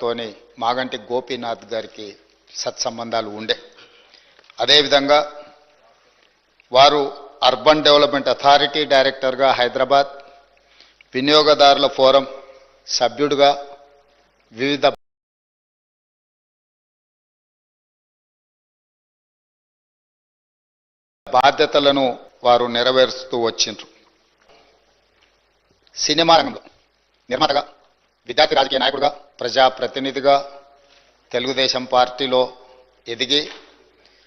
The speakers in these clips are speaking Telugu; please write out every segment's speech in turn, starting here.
తోని మాగంటి గోపీనాథ్ గారికి సత్సంబంధాలు ఉండే. అదేవిధంగా వారు అర్బన్ డెవలప్మెంట్ అథారిటీ డైరెక్టర్గా హైదరాబాద్ వినియోగదారుల ఫోరం సభ్యుడిగా వివిధ బాధ్యతలను వారు నెరవేరుస్తూ వచ్చిండ్రు. సినిమా రంగంలో నిర్మాతగా విద్యార్థి రాజకీయ నాయకుడిగా ప్రజాప్రతినిధిగా తెలుగుదేశం పార్టీలో ఎదిగి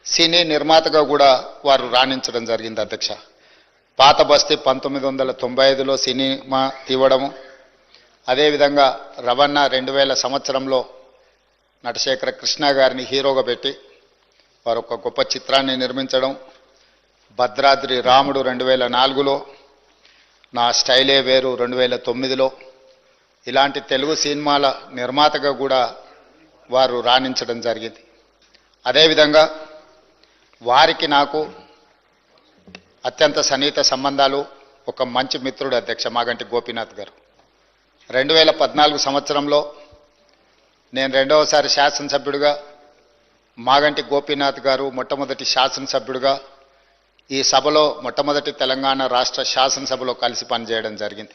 సినీ నిర్మాతగా కూడా వారు రాణించడం జరిగింది అధ్యక్ష. పాత బస్తీ పంతొమ్మిది వందల తొంభై ఐదులో సినిమా తీవడము అదేవిధంగా రవణ రెండు వేల సంవత్సరంలో నటశేఖర కృష్ణ గారిని హీరోగా పెట్టి వారు ఒక గొప్ప చిత్రాన్ని నిర్మించడం భద్రాద్రి రాముడు రెండు వేల నాలుగులో నా స్టైలే వేరు రెండు వేల తొమ్మిదిలో ఇలాంటి తెలుగు సినిమాల నిర్మాతగా కూడా వారు రాణించడం జరిగింది. అదేవిధంగా వారికి నాకు అత్యంత సన్నిహిత సంబంధాలు ఒక మంచి మిత్రుడు అధ్యక్ష మాగంటి గోపీనాథ్ గారు. రెండు వేల పద్నాలుగు సంవత్సరంలో నేను రెండవసారి శాసనసభ్యుడిగా మాగంటి గోపీనాథ్ గారు మొట్టమొదటి శాసనసభ్యుడిగా ఈ సభలో మొట్టమొదటి తెలంగాణ రాష్ట్ర శాసనసభలో కలిసి పనిచేయడం జరిగింది.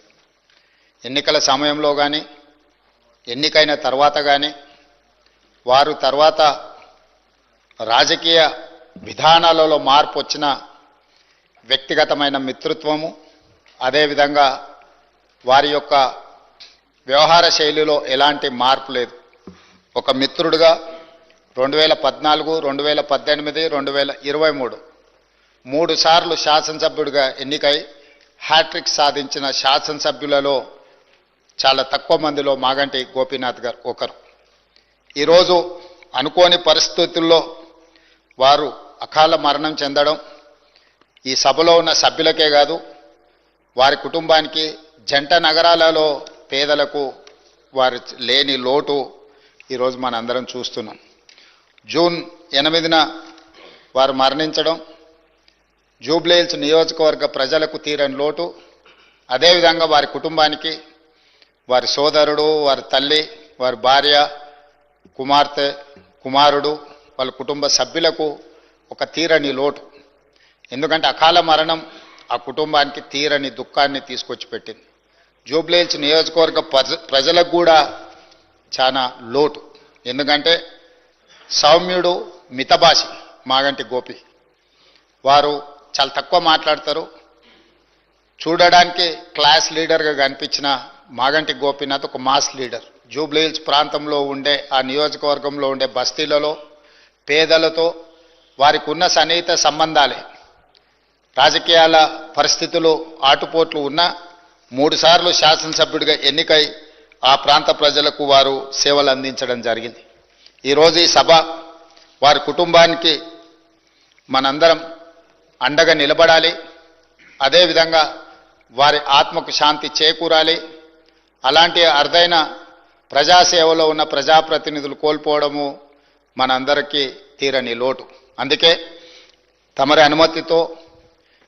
ఎన్నికల సమయంలో కానీ ఎన్నికైన తర్వాత కానీ వారు తర్వాత రాజకీయ విధానాలలో మార్పు వచ్చిన వ్యక్తిగతమైన మిత్రత్వము అదేవిధంగా వారి యొక్క వ్యవహార శైలిలో ఎలాంటి మార్పు లేదు. ఒక మిత్రుడిగా రెండు వేల పద్నాలుగు రెండు వేల పద్దెనిమిది రెండు వేల ఇరవై మూడు మూడు సార్లు శాసనసభ్యుడిగా ఎన్నికై హ్యాట్రిక్ సాధించిన శాసనసభ్యులలో చాలా తక్కువ మందిలో మాగంటి గోపీనాథ్ గారు ఒకరు. ఈరోజు అనుకోని పరిస్థితుల్లో వారు అకాల మరణం చెందడం ఈ సభలో ఉన్న సభ్యులకే కాదు వారి కుటుంబానికి జంట నగరాలలో పేదలకు వారి లేని లోటు ఈరోజు మనందరం చూస్తున్నాం. జూన్ ఎనిమిదిన వారు మరణించడం జూబ్లీహిల్స్ నియోజకవర్గ ప్రజలకు తీరని లోటు అదేవిధంగా వారి కుటుంబానికి వారి సోదరుడు వారి తల్లి వారి భార్య కుమార్తె కుమారుడు వాళ్ళ కుటుంబ సభ్యులకు ఒక తీరని లోటు. ఎందుకంటే అకాల మరణం ఆ కుటుంబానికి తీరని దుఃఖాన్ని తీసుకొచ్చి పెట్టింది. జూబ్లీహిల్స్ నియోజకవర్గ ప్రజ ప్రజలకు కూడా చాలా లోటు. ఎందుకంటే సౌమ్యుడు మితభాషి మాగంటి గోపి. వారు చాలా తక్కువ మాట్లాడతారు. చూడడానికి క్లాస్ లీడర్గా కనిపించిన మాగంటి గోపీనాథ్ ఒక మాస్ లీడర్. జూబ్లీహిల్స్ ప్రాంతంలో ఉండే ఆ నియోజకవర్గంలో ఉండే బస్తీలలో పేదలతో వారికి ఉన్న సన్నిహిత సంబంధాలే. రాజకీయాల పరిస్థితులు ఆటుపోట్లు ఉన్నా మూడుసార్లు శాసనసభ్యుడిగా ఎన్నికై ఆ ప్రాంత ప్రజలకు వారు సేవలు అందించడం జరిగింది. ఈరోజు ఈ సభ వారి కుటుంబానికి మనందరం అండగా నిలబడాలి. అదేవిధంగా వారి ఆత్మకు శాంతి చేకూరాలి. అలాంటి అరుదైన ప్రజాసేవలో ఉన్న ప్రజాప్రతినిధులు కోల్పోవడము మనందరికీ తీరని లోటు. అందుకే తమరి అనుమతితో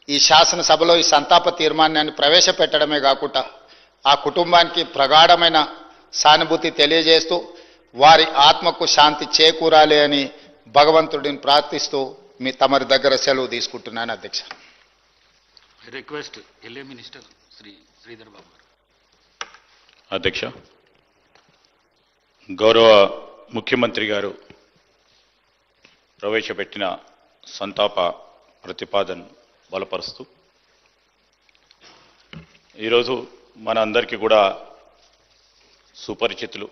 ఈ శాసనసభలో ఈ సంతాప తీర్మానాన్ని ప్రవేశపెట్టడమే కాకుండా ఆ కుటుంబానికి ప్రగాఢమైన సానుభూతి తెలియజేస్తూ వారి ఆత్మకు శాంతి చేకూరాలి అని భగవంతుడిని ప్రార్థిస్తూ మీ తమరి దగ్గర సెలవు తీసుకుంటున్నాను అధ్యక్ష. Request LA minister Shri Sridhar Babu అధ్యక్ష. గౌరవ ముఖ్యమంత్రి గారు ప్రవేశపెట్టిన సంతాప ప్రతిపాదన బలపరుస్తూ ఈరోజు మన అందరికీ కూడా సుపరిచితులు.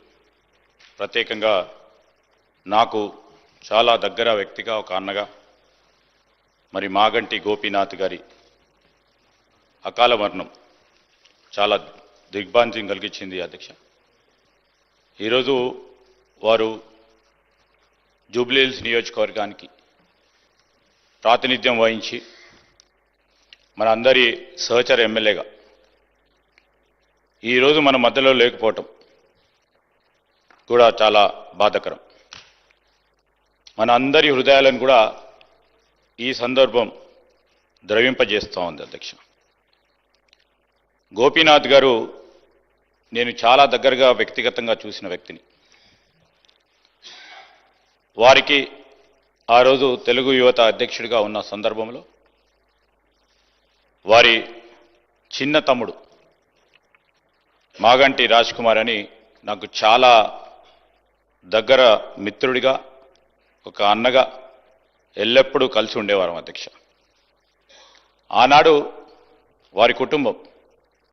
ప్రత్యేకంగా నాకు చాలా దగ్గర వ్యక్తిగా ఒక అన్నగా మరి మాగంటి గోపీనాథ్ గారి అకాల మరణం చాలా దిగ్భ్రాంతిని కలిగించింది అధ్యక్ష. ఈరోజు వారు జూబ్లీహిల్స్ నియోజకవర్గానికి ప్రాతినిధ్యం వహించి మన అందరి సహచర ఎమ్మెల్యేగా ఈరోజు మన మధ్యలో లేకపోవటం కూడా చాలా బాధకరం. మన అందరి హృదయాలను కూడా ఈ సందర్భం ద్రవింపజేస్తూ ఉంది అధ్యక్ష. గోపీనాథ్ గారు నేను చాలా దగ్గరగా వ్యక్తిగతంగా చూసిన వ్యక్తిని. వారికి ఆ రోజు తెలుగు యువత అధ్యక్షుడిగా ఉన్న సందర్భంలో వారి చిన్న తమ్ముడు మాగంటి రాజ్ కుమార్ అని నాకు చాలా దగ్గర మిత్రుడిగా ఒక అన్నగా ఎల్లప్పుడూ కలిసి ఉండేవారం అధ్యక్ష. ఆనాడు వారి కుటుంబం